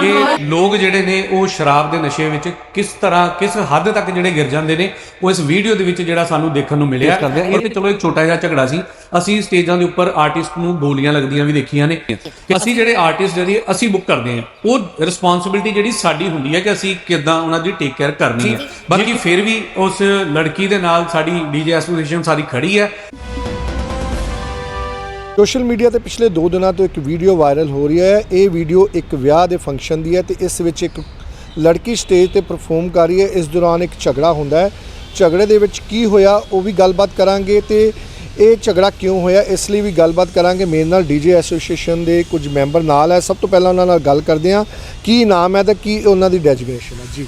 ਕਿ ਲੋਕ ਜਿਹੜੇ ਨੇ ਉਹ ਸ਼ਰਾਬ ਦੇ ਨਸ਼ੇ ਵਿੱਚ ਕਿਸ ਤਰ੍ਹਾਂ ਕਿਸ ਹੱਦ ਤੱਕ ਜਿਹੜੇ ਗਿਰ ਜਾਂਦੇ ਨੇ ਉਹ ਇਸ ਵੀਡੀਓ ਦੇ ਵਿੱਚ ਜਿਹੜਾ ਸਾਨੂੰ ਦੇਖਣ ਨੂੰ ਮਿਲਿਆ। ਕਰਦੇ ਆ ਇਹ ਤੇ ਚਲੋ ਇੱਕ ਛੋਟਾ ਜਿਹਾ ਝਗੜਾ ਸੀ। ਅਸੀਂ ਸਟੇਜਾਂ ਦੇ ਉੱਪਰ ਆਰਟਿਸਟ ਨੂੰ ਗੋਲੀਆਂ ਲੱਗਦੀਆਂ ਵੀ ਦੇਖੀਆਂ ਨੇ ਕਿ ਅਸੀਂ ਜਿਹੜੇ ਆਰਟਿਸਟ ਜਿਹੜੀ ਅਸੀਂ ਬੁੱਕ ਕਰਦੇ ਆ ਉਹ ਰਿਸਪੌਂਸਿਬਿਲਟੀ ਜਿਹੜੀ ਸਾਡੀ ਹੁੰਦੀ ਹੈ ਕਿ ਅਸੀਂ ਕਿਦਾਂ ਉਹਨਾਂ ਦੀ ਟੇਕ ਕੇਅਰ ਕਰਨੀ ਹੈ। ਬਾਕੀ ਫਿਰ ਵੀ ਉਸ ਲੜਕੀ ਦੇ ਨਾਲ ਸਾਡੀ ਡੀਜੇ ਐਸੋਸੀਏਸ਼ਨ ਸਾਰੀ ਖੜੀ ਹੈ। ਸੋਸ਼ਲ ਮੀਡੀਆ ਤੇ ਪਿਛਲੇ 2 ਦਿਨਾਂ ਤੋਂ ਇੱਕ ਵੀਡੀਓ ਵਾਇਰਲ ਹੋ ਰਹੀ ਹੈ। ਇਹ ਵੀਡੀਓ ਇੱਕ ਵਿਆਹ ਦੇ ਫੰਕਸ਼ਨ ਦੀ ਹੈ ਤੇ ਇਸ ਵਿੱਚ ਇੱਕ ਲੜਕੀ ਸਟੇਜ ਤੇ ਪਰਫਾਰਮ ਕਰ ਰਹੀ ਹੈ। ਇਸ ਦੌਰਾਨ ਇੱਕ ਝਗੜਾ ਹੁੰਦਾ ਹੈ। ਝਗੜੇ ਦੇ ਵਿੱਚ ਕੀ ਹੋਇਆ, ਉਹ ਵੀ ਗੱਲਬਾਤ ਕਰਾਂਗੇ ਤੇ ਇਹ ਝਗੜਾ ਕਿਉਂ ਹੋਇਆ, ਇਸ ਲਈ ਵੀ ਗੱਲਬਾਤ ਕਰਾਂਗੇ। ਮੇਰੇ ਨਾਲ ਡੀਜੇ ਐਸੋਸੀਏਸ਼ਨ ਦੇ ਕੁਝ ਮੈਂਬਰ ਨਾਲ ਹੈ। ਸਭ ਤੋਂ ਪਹਿਲਾਂ ਉਹਨਾਂ ਨਾਲ ਗੱਲ ਕਰਦੇ ਹਾਂ। ਕੀ ਨਾਮ ਹੈ ਤੇ ਕੀ ਉਹਨਾਂ ਦੀ ਡੈਜਿਗਨੇਸ਼ਨ ਹੈ? ਜੀ।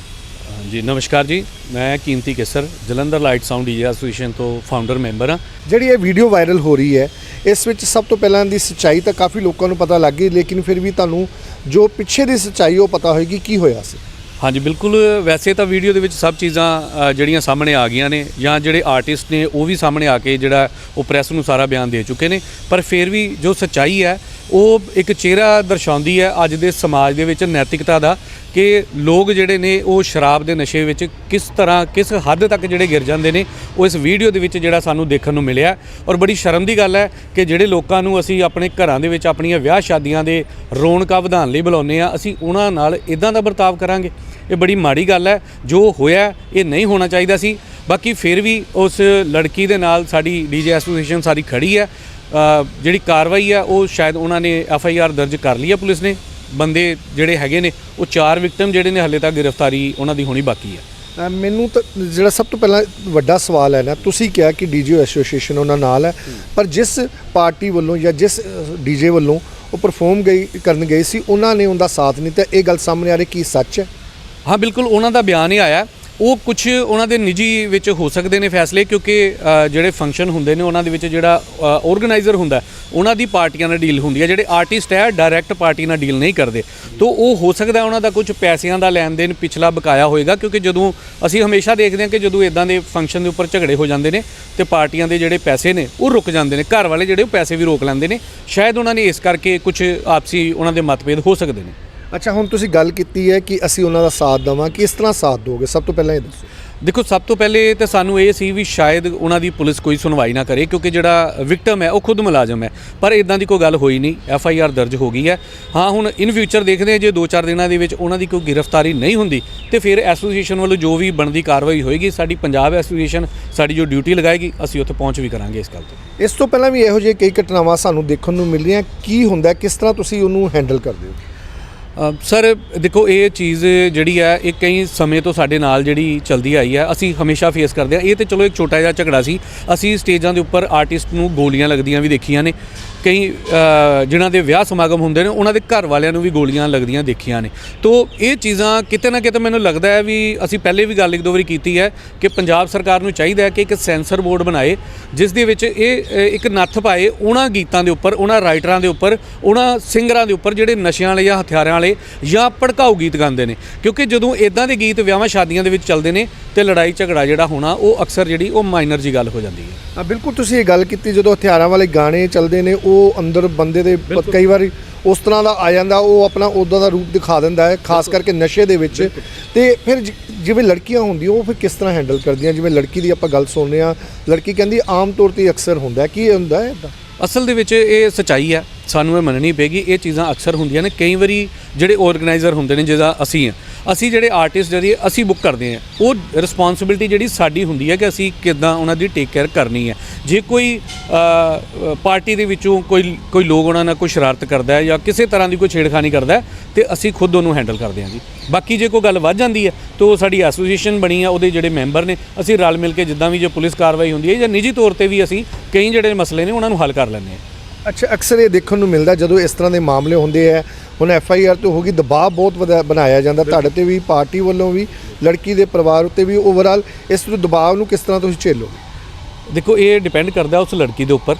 ਜੀ ਨਮਸਕਾਰ ਜੀ। ਮੈਂ Keemti Kesar Jalandhar light sound DJ association ਤੋਂ ਫਾਊਂਡਰ ਮੈਂਬਰ ਹਾਂ। ਜਿਹੜੀ ਇਹ ਵੀਡੀਓ ਵਾਇਰਲ ਹੋ ਰਹੀ ਹੈ ਇਸ ਵਿੱਚ ਸਭ ਤੋਂ ਪਹਿਲਾਂ ਦੀ ਸੱਚਾਈ ਤਾਂ ਕਾਫੀ ਲੋਕਾਂ ਨੂੰ ਪਤਾ ਲੱਗ ਗਈ ਲੇਕਿਨ ਫਿਰ ਵੀ ਤੁਹਾਨੂੰ ਜੋ ਪਿੱਛੇ ਦੀ ਸੱਚਾਈ ਉਹ ਪਤਾ ਹੋਏਗੀ ਕੀ ਹੋਇਆ ਸੀ। ਹਾਂਜੀ ਬਿਲਕੁਲ। ਵੈਸੇ ਤਾਂ ਵੀਡੀਓ ਦੇ ਵਿੱਚ ਸਭ ਚੀਜ਼ਾਂ ਜਿਹੜੀਆਂ ਸਾਹਮਣੇ ਆ ਗਈਆਂ ਨੇ ਜਾਂ ਜਿਹੜੇ ਆਰਟਿਸਟ ਨੇ ਉਹ ਵੀ ਸਾਹਮਣੇ ਆ ਕੇ ਜਿਹੜਾ ਉਹ ਪ੍ਰੈਸ ਨੂੰ ਸਾਰਾ ਬਿਆਨ ਦੇ ਚੁੱਕੇ ਨੇ। ਪਰ ਫਿਰ ਵੀ ਜੋ ਸੱਚਾਈ ਹੈ ਉਹ ਇੱਕ ਚਿਹਰਾ ਦਰਸਾਉਂਦੀ ਹੈ ਅੱਜ ਦੇ ਸਮਾਜ ਦੇ ਵਿੱਚ ਨੈਤਿਕਤਾ ਦਾ ਕਿ ਲੋਕ ਜਿਹੜੇ ਨੇ ਉਹ ਸ਼ਰਾਬ ਦੇ ਨਸ਼ੇ ਵਿੱਚ ਕਿਸ ਤਰ੍ਹਾਂ, ਕਿਸ ਹੱਦ ਤੱਕ ਜਿਹੜੇ ਗਿਰ ਜਾਂਦੇ ਨੇ, ਉਹ ਇਸ ਵੀਡੀਓ ਦੇ ਵਿੱਚ ਜਿਹੜਾ ਸਾਨੂੰ ਦੇਖਣ ਨੂੰ ਮਿਲਿਆ। ਔਰ ਬੜੀ ਸ਼ਰਮ ਦੀ ਗੱਲ ਹੈ ਕਿ ਜਿਹੜੇ ਲੋਕਾਂ ਨੂੰ ਅਸੀਂ ਆਪਣੇ ਘਰਾਂ ਦੇ ਵਿੱਚ ਆਪਣੀਆਂ ਵਿਆਹ ਸ਼ਾਦੀਆਂ ਦੇ ਰੌਣਕਾਂ ਵਧਾਉਣ ਲਈ ਬੁਲਾਉਂਦੇ ਆ ਅਸੀਂ ਉਹਨਾਂ ਨਾਲ ਇਦਾਂ ਦਾ ਵਰਤਾਵ ਕਰਾਂਗੇ। ਇਹ ਬੜੀ ਮਾੜੀ ਗੱਲ ਹੈ, ਜੋ ਹੋਇਆ ਇਹ ਨਹੀਂ ਹੋਣਾ ਚਾਹੀਦਾ ਸੀ। ਬਾਕੀ ਫਿਰ ਵੀ ਉਸ ਲੜਕੀ ਦੇ ਨਾਲ ਸਾਡੀ ਡੀਜੇ ਐਸੋਸੀਏਸ਼ਨ ਸਾਰੀ ਖੜੀ ਹੈ। ਜਿਹੜੀ ਕਾਰਵਾਈ ਹੈ ਉਹ ਸ਼ਾਇਦ ਉਹਨਾਂ ਨੇ ਐਫ ਆਈ ਆਰ ਦਰਜ ਕਰ ਲਈ ਹੈ ਪੁਲਿਸ ਨੇ। ਬੰਦੇ ਜਿਹੜੇ ਹੈਗੇ ਨੇ ਉਹ ਚਾਰ ਵਿਕਟਮ ਜਿਹੜੇ ਨੇ ਹਲੇ ਤੱਕ ਗ੍ਰਿਫਤਾਰੀ ਉਹਨਾਂ ਦੀ ਹੋਣੀ ਬਾਕੀ ਅ, ਮੈਨੂੰ ਤਾਂ ਜਿਹੜਾ ਸਭ ਤੋਂ ਪਹਿਲਾਂ ਵੱਡਾ ਸਵਾਲ ਹੈ ਨਾ ਤੁਸੀਂ ਕਿਹਾ ਕਿ ਡੀਜੇ ਐਸੋਸੀਏਸ਼ਨ ਉਹਨਾਂ ਨਾਲ ਹੈ ਪਰ ਜਿਸ ਪਾਰਟੀ ਵੱਲੋਂ ਜਾਂ ਜਿਸ ਡੀਜੇ ਵੱਲੋਂ ਉਹ ਪਰਫਾਰਮ ਗਈ ਕਰਨ ਗਏ ਸੀ ਉਹਨਾਂ ਨੇ ਉਹਦਾ ਸਾਥ ਨਹੀਂ ਤਾਂ ਇਹ ਗੱਲ ਸਾਹਮਣੇ ਆ ਰਹੀ ਕੀ ਸੱਚ ਹੈ? ਹਾਂ ਬਿਲਕੁਲ ਉਹਨਾਂ ਦਾ ਬਿਆਨ ਹੀ ਆਇਆ। ਉਹ ਕੁਝ ਉਹਨਾਂ ਦੇ ਨਿੱਜੀ ਵਿੱਚ ਹੋ ਸਕਦੇ ਨੇ ਫੈਸਲੇ, ਕਿਉਂਕਿ ਜਿਹੜੇ ਫੰਕਸ਼ਨ ਹੁੰਦੇ ਨੇ, ਉਹਨਾਂ ਦੇ ਵਿੱਚ ਜਿਹੜਾ ਆਰਗੇਨਾਈਜ਼ਰ ਹੁੰਦਾ, ਉਹਨਾਂ ਦੀ ਪਾਰਟੀਆਂ ਨਾਲ ਡੀਲ ਹੁੰਦੀ ਹੈ। ਜਿਹੜੇ ਆਰਟਿਸਟ ਹੈ ਡਾਇਰੈਕਟ ਪਾਰਟੀ ਨਾਲ ਡੀਲ ਨਹੀਂ ਕਰਦੇ। ਤੋਂ ਉਹ ਹੋ ਸਕਦਾ ਉਹਨਾਂ ਦਾ ਕੁਝ ਪੈਸਿਆਂ ਦਾ ਲੈਣ ਦੇਣ ਪਿਛਲਾ ਬਕਾਇਆ ਹੋਏਗਾ, ਕਿਉਂਕਿ ਜਦੋਂ ਅਸੀਂ ਹਮੇਸ਼ਾ ਦੇਖਦੇ ਹਾਂ ਕਿ ਜਦੋਂ ਇਦਾਂ ਦੇ ਫੰਕਸ਼ਨ ਦੇ ਉੱਪਰ ਝਗੜੇ ਹੋ ਜਾਂਦੇ ਨੇ ਤੇ ਪਾਰਟੀਆਂ ਦੇ ਜਿਹੜੇ ਪੈਸੇ ਨੇ, ਉਹ ਰੁਕ ਜਾਂਦੇ ਨੇ। ਘਰ ਵਾਲੇ ਜਿਹੜੇ ਉਹ ਪੈਸੇ ਵੀ ਰੋਕ ਲੈਂਦੇ ਨੇ। ਸ਼ਾਇਦ ਉਹਨਾਂ ਨੇ ਇਸ ਕਰਕੇ ਕੁਝ ਆਪਸੀ ਉਹਨਾਂ ਦੇ ਮਤਭੇਦ ਹੋ ਸਕਦੇ ਨੇ। ਅੱਛਾ ਹੁਣ ਤੁਸੀਂ ਗੱਲ ਕੀਤੀ ਹੈ ਕਿ ਅਸੀਂ ਉਹਨਾਂ ਦਾ ਸਾਥ ਦੇਵਾਂ ਕਿਸ ਤਰ੍ਹਾਂ ਸਾਥ ਦੋਗੇ ਸਭ ਤੋਂ ਪਹਿਲਾਂ ਇਹ ਦੱਸੋ। ਦੇਖੋ ਸਭ ਤੋਂ ਪਹਿਲੇ ਤੇ ਸਾਨੂੰ ਇਹ ਸੀ ਵੀ ਸ਼ਾਇਦ ਉਹਨਾਂ ਦੀ ਪੁਲਿਸ ਕੋਈ ਸੁਣਵਾਈ ਨਾ ਕਰੇ ਕਿਉਂਕਿ ਜਿਹੜਾ ਵਿਕਟਮ ਹੈ ਉਹ ਖੁਦ ਮੁਲਾਜ਼ਮ ਹੈ। ਪਰ ਇਦਾਂ ਦੀ ਕੋਈ ਗੱਲ ਹੋਈ ਨਹੀਂ ਐਫ ਆਈ ਆਰ ਦਰਜ ਹੋ ਗਈ ਹੈ। ਹਾਂ ਹੁਣ ਇਨ ਫਿਊਚਰ ਦੇਖਦੇ ਹਾਂ ਜੇ 2-4 ਦਿਨਾਂ ਦੇ ਵਿੱਚ ਉਹਨਾਂ ਦੀ ਕੋਈ ਗ੍ਰਿਫਤਾਰੀ ਨਹੀਂ ਹੁੰਦੀ ਤੇ ਫਿਰ ਐਸੋਸੀਏਸ਼ਨ ਵੱਲੋਂ ਜੋ ਵੀ ਬਣਦੀ ਕਾਰਵਾਈ ਹੋਏਗੀ ਸਾਡੀ ਪੰਜਾਬ ਐਸੋਸੀਏਸ਼ਨ ਸਾਡੀ ਜੋ ਡਿਊਟੀ ਲਗਾਏਗੀ ਅਸੀਂ ਉੱਥੇ ਪਹੁੰਚ ਵੀ ਕਰਾਂਗੇ ਇਸ ਗੱਲ ਤੇ। ਇਸ ਤੋਂ ਪਹਿਲਾਂ ਵੀ ਇਹੋ ਜਿਹੇ ਕਈ ਘਟਨਾਵਾਂ ਸਾਨੂੰ ਦੇਖਣ ਨੂੰ ਮਿਲ ਰਹੀਆਂ ਕੀ ਹੁੰਦਾ ਕਿਸ ਤਰ੍ਹਾਂ ਤੁਸੀਂ ਉਹਨੂੰ ਹੈਂਡਲ ਕਰਦੇ ਹੋ? ਸਰ, ਦੇਖੋ, ਇਹ ਚੀਜ਼ ਜਿਹੜੀ ਹੈ, ਇਹ ਕਈ ਸਮੇਂ ਤੋਂ ਸਾਡੇ ਨਾਲ ਜਿਹੜੀ ਚਲਦੀ ਆਈ ਹੈ, ਅਸੀਂ ਹਮੇਸ਼ਾ ਫੇਸ ਕਰਦੇ ਹਾਂ। ਇਹ ਤੇ ਚਲੋ, ਇੱਕ ਛੋਟਾ ਜਿਹਾ ਝਗੜਾ ਸੀ। ਅਸੀਂ ਸਟੇਜਾਂ ਦੇ ਉੱਪਰ ਆਰਟਿਸਟ ਨੂੰ ਗੋਲੀਆਂ ਲੱਗਦੀਆਂ ਵੀ ਦੇਖੀਆਂ ਨੇ। ਕਈ ਜਿਨ੍ਹਾਂ ਦੇ ਵਿਆਹ ਸਮਾਗਮ ਹੁੰਦੇ ਨੇ, ਉਹਨਾਂ ਦੇ ਘਰ ਵਾਲਿਆਂ ਨੂੰ ਵੀ ਗੋਲੀਆਂ ਲੱਗਦੀਆਂ ਦੇਖੀਆਂ ਨੇ। ਤੋਂ ਇਹ ਚੀਜ਼ਾਂ ਕਿਤੇ ਨਾ ਕਿਤੇ ਮੈਨੂੰ ਲੱਗਦਾ ਹੈ ਵੀ ਅਸੀਂ ਪਹਿਲੇ ਵੀ ਗੱਲ ਇੱਕ ਦੋ ਵਾਰੀ ਕੀਤੀ ਹੈ ਕਿ ਪੰਜਾਬ ਸਰਕਾਰ ਨੂੰ ਚਾਹੀਦਾ ਹੈ ਕਿ ਇੱਕ ਸੈਂਸਰ ਬੋਰਡ ਬਣਾਏ, ਜਿਸ ਦੇ ਵਿੱਚ ਇਹ ਇੱਕ ਨੱਥ ਪਾਏ ਉਹਨਾਂ ਗੀਤਾਂ ਦੇ ਉੱਪਰ, ਉਹਨਾਂ ਰਾਈਟਰਾਂ ਦੇ ਉੱਪਰ, ਉਹਨਾਂ ਸਿੰਗਰਾਂ ਦੇ ਉੱਪਰ ਜਿਹੜੇ ਨਸ਼ਿਆਂ ਵਾਲੇ ਜਾਂ ਹਥਿਆਰਾਂ ਵਾਲੇ ਜਾਂ ਭੜਕਾਊ ਗੀਤ ਗਾਉਂਦੇ ਨੇ। ਕਿਉਂਕਿ ਜਦੋਂ ਇਦਾਂ ਦੇ ਗੀਤ ਵਿਆਹਾਂ ਸ਼ਾਦੀਆਂ ਦੇ ਵਿੱਚ ਚੱਲਦੇ ਨੇ ਤੇ ਲੜਾਈ ਝਗੜਾ ਜਿਹੜਾ ਹੋਣਾ, ਉਹ ਅਕਸਰ ਜਿਹੜੀ ਉਹ ਮਾਈਨਰ ਜੀ ਗੱਲ ਹੋ ਜਾਂਦੀ ਹੈ। ਬਿਲਕੁਲ ਤੁਸੀਂ ਇਹ ਗੱਲ ਕੀਤੀ, ਜਦੋਂ ਹਥਿਆਰਾਂ ਵਾਲੇ ਗਾਣੇ ਚੱਲਦੇ ਨੇ ਉਹ ਅੰਦਰ ਬੰਦੇ ਦੇ ਕਈ ਵਾਰੀ ਉਸ ਤਰ੍ਹਾਂ ਦਾ ਆ ਜਾਂਦਾ ਉਹ ਆਪਣਾ ਉਦਾਂ ਦਾ ਰੂਪ ਦਿਖਾ ਦਿੰਦਾ ਹੈ ਖਾਸ ਕਰਕੇ ਨਸ਼ੇ ਦੇ ਵਿੱਚ। ਤੇ ਫਿਰ ਜ- ਜਿਵੇਂ ਲੜਕੀਆਂ ਹੁੰਦੀਆਂ ਉਹ ਫਿਰ ਕਿਸ ਤਰ੍ਹਾਂ ਹੈਂਡਲ ਕਰਦੀਆਂ? ਜਿਵੇਂ ਲੜਕੀ ਦੀ ਆਪਾਂ ਗੱਲ ਸੁਣਦੇ ਆ ਲੜਕੀ ਕਹਿੰਦੀ ਆਮ ਤੌਰ ਤੇ ਅਕਸਰ ਹੁੰਦਾ ਹੈ। ਕੀ ਇਹ ਹੁੰਦਾ ਹੈ ਇਦਾਂ ਅਸਲ ਦੇ ਵਿੱਚ ਇਹ ਸਚਾਈ ਹੈ। ਸਾਨੂੰ ਇਹ ਮੰਨਣੀ ਪਏਗੀ, ਇਹ ਚੀਜ਼ਾਂ ਅਕਸਰ ਹੁੰਦੀਆਂ ਨੇ, ਕਈ ਵਾਰੀ ਜਿਹੜੇ ਆਰਗੇਨਾਈਜ਼ਰ ਹੁੰਦੇ ਨੇ, ਜਿਹਦਾ ਅਸੀਂ ਆ ਅਸੀਂ ਜਿਹੜੇ ਆਰਟਿਸਟ ਜਿਹੜੀ ਅਸੀਂ ਬੁੱਕ ਕਰਦੇ ਆ ਉਹ ਰਿਸਪੌਂਸਿਬਿਲਟੀ ਜਿਹੜੀ ਸਾਡੀ ਹੁੰਦੀ ਹੈ ਕਿ ਅਸੀਂ ਕਿਦਾਂ ਉਹਨਾਂ ਦੀ ਟੇਕ ਕੇਅਰ ਕਰਨੀ ਹੈ। ਜੇ ਕੋਈ ਪਾਰਟੀ ਦੇ ਵਿੱਚੋਂ ਕੋਈ ਕੋਈ ਲੋਕ ਉਹਨਾਂ ਨਾਲ ਕੋਈ ਸ਼ਰਾਰਤ ਕਰਦਾ ਹੈ ਜਾਂ ਕਿਸੇ ਤਰ੍ਹਾਂ ਦੀ ਕੋਈ ਛੇੜਖਾਨੀ ਕਰਦਾ ਹੈ, ਤੇ ਅਸੀਂ ਖੁਦ ਉਹਨੂੰ ਹੈਂਡਲ ਕਰਦੇ ਹਾਂ ਜੀ। ਬਾਕੀ ਜੇ ਕੋਈ ਗੱਲ ਵੱਧ ਜਾਂਦੀ ਹੈ, ਤਾਂ ਉਹ ਸਾਡੀ ਐਸੋਸੀਏਸ਼ਨ ਬਣੀ ਆ, ਉਹਦੇ ਜਿਹੜੇ ਮੈਂਬਰ ਨੇ, ਅਸੀਂ ਰਲ ਮਿਲ ਕੇ ਜਿੱਦਾਂ ਵੀ ਜੇ ਪੁਲਿਸ ਕਾਰਵਾਈ ਹੁੰਦੀ ਹੈ ਜਾਂ ਨਿੱਜੀ ਤੌਰ ਤੇ ਵੀ ਅਸੀਂ ਕਈ ਜਿਹੜੇ ਮਸਲੇ ਨੇ, ਉਹਨਾਂ ਨੂੰ ਹੱਲ ਕਰ ਲੈਂਦੇ ਹਾਂ। ਅੱਛਾ ਅਕਸਰ ਇਹ ਦੇਖਣ ਨੂੰ ਮਿਲਦਾ ਜਦੋਂ ਇਸ ਤਰ੍ਹਾਂ ਦੇ ਮਾਮਲੇ ਹੁੰਦੇ ਆ ਹੁਣ ਐਫ ਆਈ ਆਰ ਤੇ ਹੋ ਗਈ ਦਬਾਅ ਬਹੁਤ ਵਧਾ- ਬਣਾਇਆ ਜਾਂਦਾ। ਤੁਹਾਡੇ ਤੇ ਵੀ ਪਾਰਟੀ ਵੱਲੋਂ ਵੀ ਲੜਕੀ ਦੇ ਪਰਿਵਾਰ ਉੱਤੇ ਵੀ ਓਵਰਆਲ ਇਸ ਨੂੰ ਦਬਾਅ ਨੂੰ ਕਿਸ ਤਰ੍ਹਾਂ ਤੁਸੀਂ ਝੇਲੋਗੇ ਦੇਖੋ ਇਹ ਡਿਪੈਂਡ ਕਰਦਾ ਉਸ ਲੜਕੀ ਦੇ ਉੱਪਰ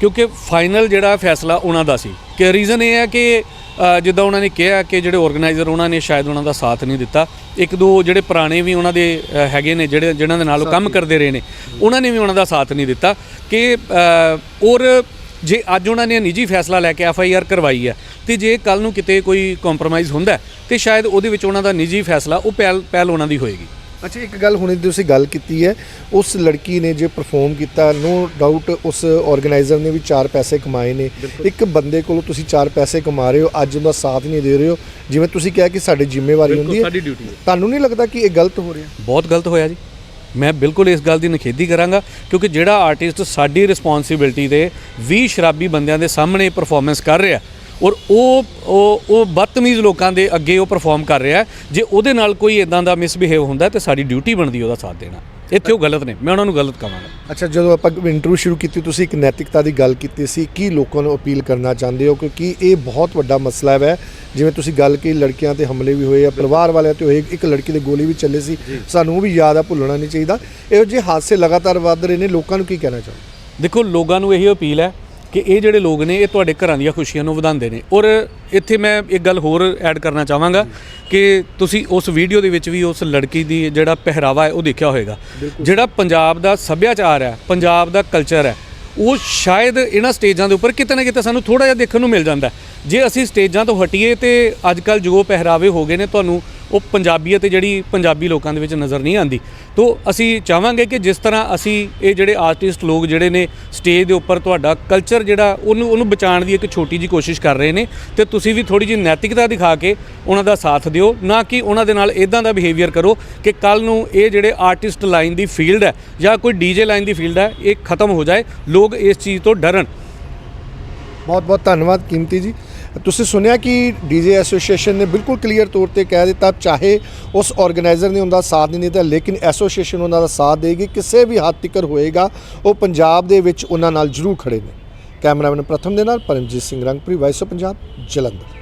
ਕਿਉਂਕਿ ਫਾਈਨਲ ਜਿਹੜਾ ਫੈਸਲਾ ਉਹਨਾਂ ਦਾ ਸੀ। ਕਿ ਰੀਜ਼ਨ ਇਹ ਹੈ ਕਿ ਅ, ਜਿੱਦਾਂ ਉਹਨਾਂ ਨੇ ਕਿਹਾ ਕਿ ਜਿਹੜੇ ਆਰਗੇਨਾਈਜ਼ਰ ਉਹਨਾਂ ਨੇ ਸ਼ਾਇਦ ਉਹਨਾਂ ਦਾ ਸਾਥ ਨਹੀਂ ਦਿੱਤਾ ਇੱਕ ਦੋ ਜਿਹੜੇ ਪੁਰਾਣੇ ਵੀ ਉਹਨਾਂ ਦੇ ਅ, ਹੈਗੇ ਨੇ ਜਿਹੜੇ ਜਿਨ੍ਹਾਂ ਦੇ ਨਾਲ ਉਹ ਕੰਮ ਕਰਦੇ ਰਹੇ ਨੇ ਉਹਨਾਂ ਨੇ ਵੀ ਉਹਨਾਂ ਦਾ ਸਾਥ ਨਹੀਂ ਦਿੱਤਾ ਕਿ ਅ, ਔਰ ਜੇ ਅੱਜ ਉਹਨਾਂ ਨੇ ਨਿੱਜੀ ਫੈਸਲਾ ਲੈ ਕੇ ਐਫ ਆਈ ਆਰ ਕਰਵਾਈ ਹੈ ਤੇ ਜੇ ਕੱਲ ਨੂੰ ਕਿਤੇ ਕੋਈ ਕੰਪਰੋਮਾਈਜ਼ ਹੁੰਦਾ ਤੇ ਸ਼ਾਇਦ ਉਹਦੇ ਵਿੱਚ ਉਹਨਾਂ ਦਾ ਨਿੱਜੀ ਫੈਸਲਾ ਉਹ ਪਹਿਲ ਪਹਿਲ ਉਹਨਾਂ ਦੀ ਹੋਏਗੀ। ਅੱਛਾ ਇੱਕ ਗੱਲ ਹੁਣੇ ਤੁਸੀਂ ਗੱਲ ਕੀਤੀ ਹੈ ਉਸ ਲੜਕੀ ਨੇ ਜੇ ਪਰਫਾਰਮ ਕੀਤਾ ਨੋ ਡਾਊਟ ਉਸ ਆਰਗੇਨਾਈਜ਼ਰ ਨੇ ਵੀ ਚਾਰ ਪੈਸੇ ਕਮਾਏ ਨੇ। ਇੱਕ ਬੰਦੇ ਕੋਲੋਂ ਤੁਸੀਂ ਚਾਰ ਪੈਸੇ ਕਮਾ ਰਹੇ ਹੋ ਅੱਜ ਉਹਦਾ ਸਾਥ ਨਹੀਂ ਦੇ ਰਹੇ ਹੋ। ਜਿਵੇਂ ਤੁਸੀਂ ਕਿਹਾ ਕਿ ਸਾਡੀ ਜ਼ਿੰਮੇਵਾਰੀ ਹੁੰਦੀ ਹੈ। ਤੁਹਾਨੂੰ ਨਹੀਂ ਲੱਗਦਾ ਕਿ ਇਹ ਗਲਤ ਹੋ ਰਿਹਾ? ਬਹੁਤ ਗਲਤ ਹੋਇਆ ਜੀ। ਮੈਂ ਬਿਲਕੁਲ ਇਸ ਗੱਲ ਦੀ ਨਿਖੇਧੀ ਕਰਾਂਗਾ, ਕਿਉਂਕਿ ਜਿਹੜਾ ਆਰਟਿਸਟ ਸਾਡੀ ਰਿਸਪੌਂਸਿਬਿਲਟੀ ਦੇ 20 ਸ਼ਰਾਬੀ ਬੰਦਿਆਂ ਦੇ ਸਾਹਮਣੇ ਪਰਫਾਰਮੈਂਸ ਕਰ ਰਿਹਾ ਔਰ ਉਹ ਉਹ ਉਹ ਬਦਤਮੀਜ਼ ਲੋਕਾਂ ਦੇ ਅੱਗੇ ਉਹ ਪਰਫਾਰਮ ਕਰ ਰਿਹਾ ਜੇ ਉਹਦੇ ਨਾਲ ਕੋਈ ਇਦਾਂ ਦਾ ਮਿਸਬਿਹੇਵ ਹੁੰਦਾ ਤੇ ਸਾਡੀ ਡਿਊਟੀ ਬਣਦੀ ਉਹਦਾ ਸਾਥ ਦੇਣਾ। ਇੱਥੇ ਉਹ ਗਲਤ ਨੇ? ਮੈਂ ਉਹਨਾਂ ਨੂੰ ਗਲਤ ਕਹਾਂਗਾ। ਅੱਛਾ ਜਦੋਂ ਆਪਾਂ ਇੰਟਰਵਿਊ ਸ਼ੁਰੂ ਕੀਤੀ ਤੁਸੀਂ ਇੱਕ ਨੈਤਿਕਤਾ ਦੀ ਗੱਲ ਕੀਤੀ ਸੀ ਕੀ ਲੋਕਾਂ ਨੂੰ ਅਪੀਲ ਕਰਨਾ ਚਾਹੁੰਦੇ ਹੋ? ਕਿਉਂਕਿ ਇਹ ਬਹੁਤ ਵੱਡਾ ਮਸਲਾ ਹੈ ਜਿਵੇਂ ਤੁਸੀਂ ਗੱਲ ਕੀ ਲੜਕੀਆਂ ਤੇ ਹਮਲੇ ਵੀ ਹੋਏ ਆ ਪਰਿਵਾਰ ਵਾਲਿਆਂ ਤੇ ਹੋਏ ਇੱਕ ਲੜਕੀ ਦੇ ਗੋਲੀ ਵੀ ਚੱਲੇ ਸੀ। ਸਾਨੂੰ ਉਹ ਵੀ ਯਾਦ ਆ ਭੁੱਲਣਾ ਨਹੀਂ ਚਾਹੀਦਾ। ਇਹੋ ਜਿਹੇ ਹਾਦਸੇ ਲਗਾਤਾਰ ਵੱਧ ਰਹੇ ਨੇ। ਲੋਕਾਂ ਨੂੰ ਕੀ ਕਹਿਣਾ ਚਾਹੁੰਦੇ ਦੇਖੋ ਲੋਕਾਂ ਨੂੰ ਇਹੀ ਅਪੀਲ ਹੈ ਕਿ ਇਹ ਜਿਹੜੇ ਲੋਕ ਨੇ ਇਹ ਤੁਹਾਡੇ ਘਰਾਂ ਦੀਆਂ ਖੁਸ਼ੀਆਂ ਨੂੰ ਵਧਾਉਂਦੇ ਨੇ। ਔਰ ਇੱਥੇ ਮੈਂ ਇੱਕ ਗੱਲ ਹੋਰ ਐਡ ਕਰਨਾ ਚਾਹਾਂਗਾ ਕਿ ਤੁਸੀਂ ਉਸ ਵੀਡੀਓ ਦੇ ਵਿੱਚ ਵੀ ਉਸ ਲੜਕੀ ਦੀ ਜਿਹੜਾ ਪਹਿਰਾਵਾ ਹੈ ਉਹ ਦੇਖਿਆ ਹੋਵੇਗਾ। ਜਿਹੜਾ ਪੰਜਾਬ ਦਾ ਸੱਭਿਆਚਾਰ ਹੈ ਪੰਜਾਬ ਦਾ ਕਲਚਰ ਹੈ ਉਹ ਸ਼ਾਇਦ ਇਹਨਾਂ ਸਟੇਜਾਂ ਦੇ ਉੱਪਰ ਕਿਤੇ ਨਾ ਕਿਤੇ ਸਾਨੂੰ ਥੋੜਾ ਜਿਹਾ ਦੇਖਣ ਨੂੰ ਮਿਲ ਜਾਂਦਾ। ਜੇ ਅਸੀਂ ਸਟੇਜਾਂ ਤੋਂ ਹਟੀਏ ਤੇ ਅੱਜ ਕੱਲ ਜੋ ਪਹਿਰਾਵੇ ਹੋ ਗਏ ਨੇ ਤੁਹਾਨੂੰ ਉਹ ਪੰਜਾਬੀਅਤ ਜਿਹੜੀ ਪੰਜਾਬੀ ਲੋਕਾਂ ਦੇ ਵਿੱਚ ਨਜ਼ਰ ਨਹੀਂ ਆਉਂਦੀ। ਤੋਂ ਅਸੀਂ ਚਾਹਾਂਗੇ ਕਿ ਜਿਸ ਤਰ੍ਹਾਂ ਅਸੀਂ ਇਹ ਜਿਹੜੇ ਆਰਟਿਸਟ ਲੋਕ ਜਿਹੜੇ ਨੇ ਸਟੇਜ ਦੇ ਉੱਪਰ ਤੁਹਾਡਾ ਕਲਚਰ ਜਿਹੜਾ, ਉਹਨੂੰ ਉਹਨੂੰ ਬਚਾਉਣ ਦੀ ਇੱਕ ਛੋਟੀ ਜੀ ਕੋਸ਼ਿਸ਼ ਕਰ ਰਹੇ ਨੇ। ਤੇ ਤੁਸੀਂ ਵੀ ਥੋੜੀ ਜਿਹੀ ਨੈਤਿਕਤਾ ਦਿਖਾ ਕੇ ਉਹਨਾਂ ਦਾ ਸਾਥ ਦਿਓ, ਨਾ ਕਿ ਉਹਨਾਂ ਦੇ ਨਾਲ ਇਦਾਂ ਦਾ ਬਿਹੇਵੀਅਰ ਕਰੋ ਕਿ ਕੱਲ ਨੂੰ ਇਹ ਜਿਹੜੇ ਆਰਟਿਸਟ ਲਾਈਨ ਦੀ ਫੀਲਡ ਹੈ ਜਾਂ ਕੋਈ ਡੀਜੇ ਲਾਈਨ ਦੀ ਫੀਲਡ ਹੈ, ਇਹ ਖਤਮ ਹੋ ਜਾਏ, ਲੋਕ ਇਸ ਚੀਜ਼ ਤੋਂ ਡਰਨ। ਬਹੁਤ ਬਹੁਤ ਧੰਨਵਾਦ ਕੀਮਤੀ ਜੀ। ਤੁਸੀਂ ਸੁਣਿਆ ਕਿ ਡੀਜੇ ਐਸੋਸੀਏਸ਼ਨ ਨੇ ਬਿਲਕੁਲ ਕਲੀਅਰ ਤੌਰ ਤੇ ਕਹਿ ਦਿੱਤਾ, ਚਾਹੇ ਉਸ ਆਰਗੇਨਾਈਜ਼ਰ ਨੇ ਉਹਦਾ ਸਾਥ ਨਹੀਂ ਦਿੱਤਾ, ਲੇਕਿਨ ਐਸੋਸੀਏਸ਼ਨ ਉਹਨਾਂ ਦਾ ਸਾਥ ਦੇਗੀ, ਕਿਸੇ ਵੀ ਹੱਦ ਤੱਕ ਹੋਏਗਾ, ਉਹ ਪੰਜਾਬ ਦੇ ਵਿੱਚ ਉਹਨਾਂ ਨਾਲ ਜ਼ਰੂਰ ਖੜੇ ਨੇ। ਕੈਮਰਾਮੈਨ ਪ੍ਰਥਮ ਦੇ ਨਾਲ ਪਰਮਜੀਤ ਸਿੰਘ ਰੰਗਪੁਰੀ ਵਾਇਸ ਆਫ ਪੰਜਾਬ ਜਲੰਧਰ।